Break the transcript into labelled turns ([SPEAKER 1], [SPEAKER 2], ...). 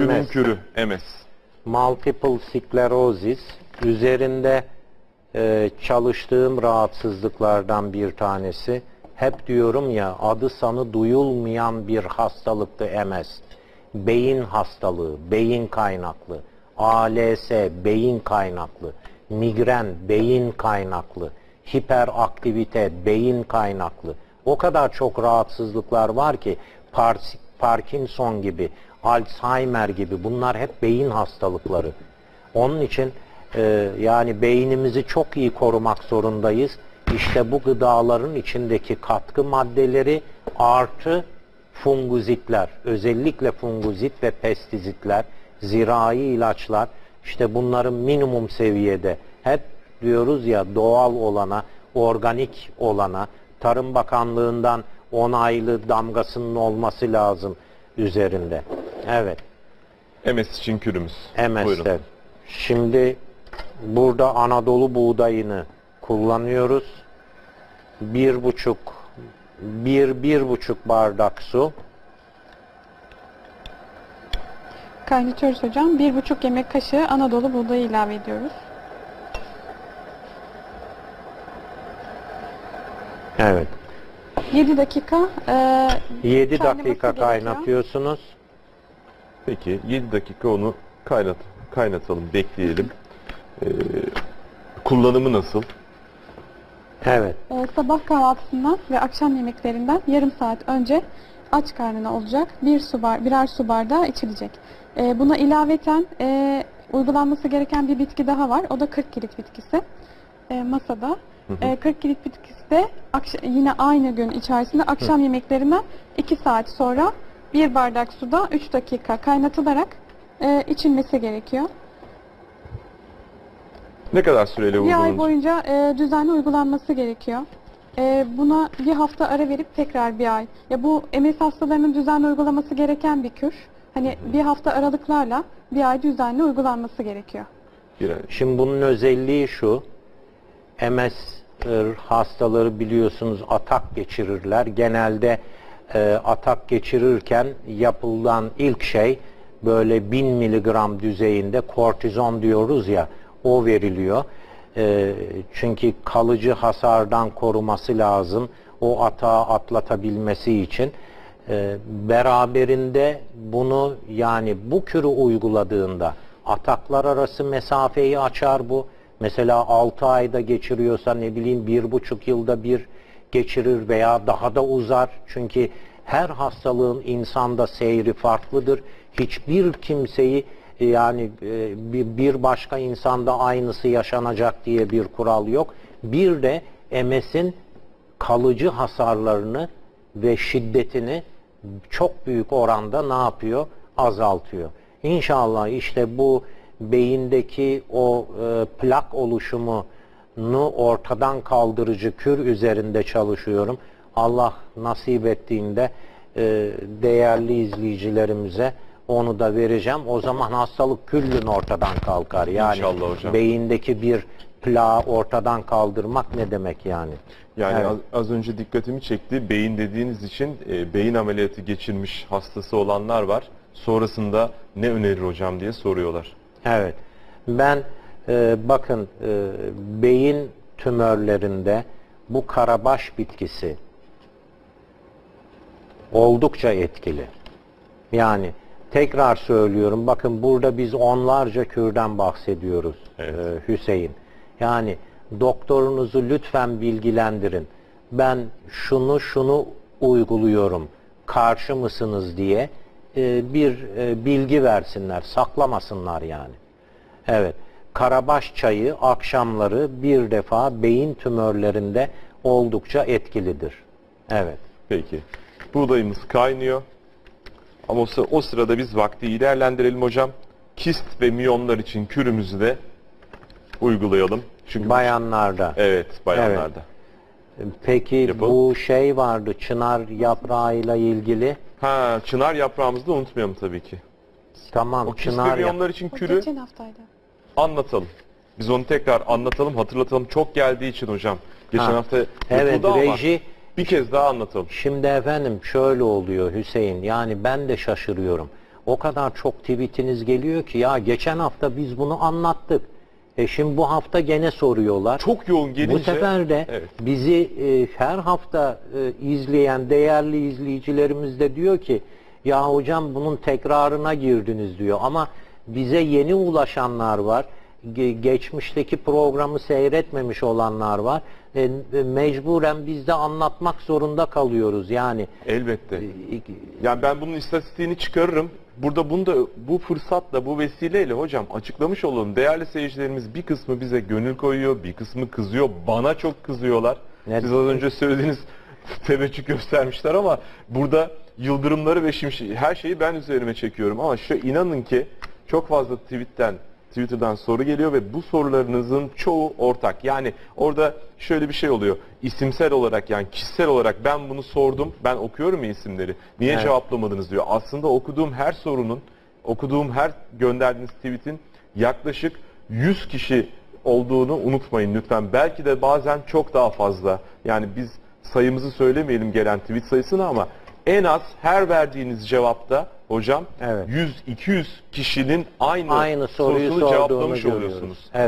[SPEAKER 1] MS.
[SPEAKER 2] kürü MS.
[SPEAKER 1] multiple sklerosis üzerinde e, çalıştığım rahatsızlıklardan bir tanesi. Hep diyorum ya adı sanı duyulmayan bir hastalıktı MS. Beyin hastalığı, beyin kaynaklı. ALS, beyin kaynaklı. Migren, beyin kaynaklı. Hiperaktivite, beyin kaynaklı. O kadar çok rahatsızlıklar var ki Par- Parkinson gibi, Alzheimer gibi bunlar hep beyin hastalıkları. Onun için e, yani beynimizi çok iyi korumak zorundayız. İşte bu gıdaların içindeki katkı maddeleri artı funguzitler, özellikle funguzit ve pestizitler, zirai ilaçlar, işte bunların minimum seviyede hep diyoruz ya doğal olana, organik olana, Tarım Bakanlığı'ndan onaylı damgasının olması lazım üzerinde. Evet.
[SPEAKER 2] MS için kürümüz. Buyurun.
[SPEAKER 1] Şimdi burada Anadolu buğdayını kullanıyoruz. Bir buçuk, bir, bir buçuk bardak su.
[SPEAKER 3] Kaynatıyoruz hocam. Bir buçuk yemek kaşığı Anadolu buğdayı ilave ediyoruz.
[SPEAKER 1] Evet.
[SPEAKER 3] 7 dakika e,
[SPEAKER 1] 7
[SPEAKER 3] Kaynaması
[SPEAKER 1] dakika
[SPEAKER 3] gerekiyor.
[SPEAKER 1] kaynatıyorsunuz.
[SPEAKER 2] Peki 7 dakika onu kaynat kaynatalım, bekleyelim. Ee, kullanımı nasıl?
[SPEAKER 1] Evet.
[SPEAKER 3] e, sabah kahvaltısından ve akşam yemeklerinden yarım saat önce aç karnına olacak bir su bar, birer su bardağı içilecek. E, buna ilaveten e, uygulanması gereken bir bitki daha var. O da 40 kilit bitkisi. E, masada. E, 40 kilit bitkisi de yine aynı gün içerisinde akşam yemeklerinden 2 saat sonra bir bardak suda 3 dakika kaynatılarak e, içilmesi gerekiyor.
[SPEAKER 2] Ne kadar süreyle
[SPEAKER 3] Bir ay boyunca e, düzenli uygulanması gerekiyor. E, buna bir hafta ara verip tekrar bir ay. Ya bu MS hastalarının düzenli uygulaması gereken bir kür. Hani bir hafta aralıklarla bir ay düzenli uygulanması gerekiyor.
[SPEAKER 2] Bir ay.
[SPEAKER 1] Şimdi bunun özelliği şu. MS hastaları biliyorsunuz atak geçirirler. Genelde e, atak geçirirken yapılan ilk şey böyle 1000 miligram düzeyinde kortizon diyoruz ya o veriliyor. E, çünkü kalıcı hasardan koruması lazım. O atağı atlatabilmesi için. E, beraberinde bunu yani bu kürü uyguladığında ataklar arası mesafeyi açar bu. Mesela 6 ayda geçiriyorsa ne bileyim bir buçuk yılda bir geçirir veya daha da uzar. Çünkü her hastalığın insanda seyri farklıdır. Hiçbir kimseyi e, yani e, bir- başka insanda aynısı yaşanacak diye bir kural yok. Bir de MS'in kalıcı hasarlarını ve şiddetini çok büyük oranda ne yapıyor? Azaltıyor. İnşallah işte bu beyindeki o e, plak oluşumunu ortadan kaldırıcı kür üzerinde çalışıyorum. Allah nasip ettiğinde e, değerli izleyicilerimize onu da vereceğim. O zaman hastalık küllün ortadan kalkar. Yani
[SPEAKER 2] İnşallah hocam.
[SPEAKER 1] beyindeki bir plağı ortadan kaldırmak ne demek yani?
[SPEAKER 2] Yani
[SPEAKER 1] Evet.
[SPEAKER 2] az, az önce dikkatimi çekti. Beyin dediğiniz için e, beyin ameliyatı geçirmiş hastası olanlar var. Sonrasında ne önerir hocam diye soruyorlar.
[SPEAKER 1] Evet. Ben e, bakın e, beyin tümörlerinde bu karabaş bitkisi oldukça etkili. Yani tekrar söylüyorum bakın burada biz onlarca kürden bahsediyoruz
[SPEAKER 2] Evet.
[SPEAKER 1] e, Hüseyin. Yani doktorunuzu lütfen bilgilendirin. Ben şunu şunu uyguluyorum. Karşı mısınız diye e, bir e, bilgi versinler, saklamasınlar yani. Evet. Karabaş çayı akşamları bir defa beyin tümörlerinde oldukça etkilidir. Evet.
[SPEAKER 2] Peki. Buğdayımız kaynıyor. Ama o, sı- o sırada biz vakti iyi değerlendirelim hocam. Kist ve miyomlar için kürümüzü de uygulayalım. Çünkü bu-
[SPEAKER 1] Bayanlarda.
[SPEAKER 2] Evet, bayanlarda.
[SPEAKER 1] Peki
[SPEAKER 2] Yapalım.
[SPEAKER 1] bu şey vardı çınar yaprağıyla ilgili.
[SPEAKER 2] Ha, çınar yaprağımızı da unutmayalım tabii ki.
[SPEAKER 1] Tamam
[SPEAKER 2] O kist ve
[SPEAKER 1] çınar yap-
[SPEAKER 2] miyomlar için
[SPEAKER 3] O
[SPEAKER 2] kürü
[SPEAKER 3] geçen haftaydı.
[SPEAKER 2] Anlatalım. Biz onu tekrar anlatalım, hatırlatalım. Çok geldiği için hocam. Geçen
[SPEAKER 1] Ha.
[SPEAKER 2] hafta
[SPEAKER 1] Evet
[SPEAKER 2] yapıldı ama
[SPEAKER 1] reji
[SPEAKER 2] bir kez daha anlatalım.
[SPEAKER 1] Şimdi efendim şöyle oluyor Hüseyin yani ben de şaşırıyorum. o kadar çok tweetiniz geliyor ki ya geçen hafta biz bunu anlattık. E şimdi bu hafta gene soruyorlar.
[SPEAKER 2] Çok yoğun gelince
[SPEAKER 1] Bu sefer de
[SPEAKER 2] Evet.
[SPEAKER 1] bizi e, her hafta e, izleyen değerli izleyicilerimiz de diyor ki ya hocam bunun tekrarına girdiniz diyor ama bize yeni ulaşanlar var. Ge- geçmişteki programı seyretmemiş olanlar var. E, e, mecburen biz de anlatmak zorunda kalıyoruz. Yani
[SPEAKER 2] elbette.
[SPEAKER 1] e,
[SPEAKER 2] Yani ben bunun istatistiğini çıkarırım. Burada bunu da bu fırsatla, bu vesileyle hocam açıklamış olalım. Değerli seyircilerimiz bir kısmı bize gönül koyuyor, bir kısmı kızıyor. Bana çok kızıyorlar.
[SPEAKER 1] Ne-
[SPEAKER 2] Siz az önce söylediğiniz teveccüh göstermişler ama burada yıldırımları ve şimşek her şeyi ben üzerime çekiyorum. Ama şu inanın ki çok fazla tweetten Twitter'dan soru geliyor ve bu sorularınızın çoğu ortak. Yani orada şöyle bir şey oluyor. İsimsel olarak yani kişisel olarak ben bunu sordum. Ben okuyorum ya isimleri. Niye
[SPEAKER 1] Evet.
[SPEAKER 2] cevaplamadınız diyor. Aslında okuduğum her sorunun, okuduğum her gönderdiğiniz tweet'in yaklaşık 100 kişi olduğunu unutmayın lütfen. Belki de bazen çok daha fazla. Yani biz sayımızı söylemeyelim gelen tweet sayısını ama en az her verdiğiniz cevapta hocam
[SPEAKER 1] Evet.
[SPEAKER 2] 100-200 kişinin aynı,
[SPEAKER 1] aynı soruyu
[SPEAKER 2] sorusunu
[SPEAKER 1] sorduğunu
[SPEAKER 2] cevaplamış
[SPEAKER 1] görüyoruz.
[SPEAKER 2] oluyorsunuz.
[SPEAKER 1] Evet.